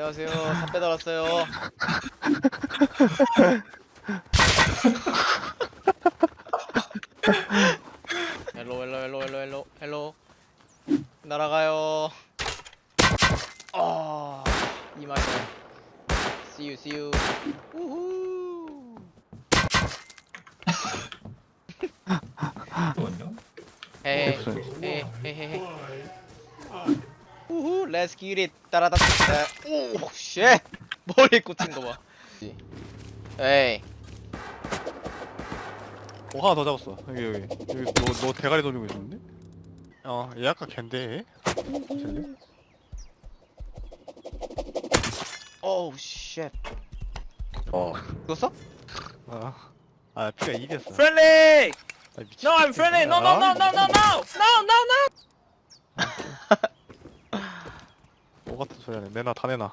안녕하세요. 담배 달았어요. 헬로 헬로 헬로 헬로 헬로 헬로 날아가요. 아, 이 맛이야. See you, see you. 우후. 잠깐만요. 헤이, 없어요. 헤이, 헤이, 헤이. 우후, let's get it. 따라다. 오, 쉣. 머리에 꽂힌 거 봐. 에이, 어 하나 더 잡았어 여기 여기 여기 너, 너 대가리 돌리고 있었는데? 어얘 아까 걘데? 오우, 쉣. 어 죽었어? 아, 아 피가 2됐어 Friendly! 아, 미친 No, I'm friendly! No, no, no, no, no, no! No, no, no! 뭐 같은 소리 하네. 내놔 다 내놔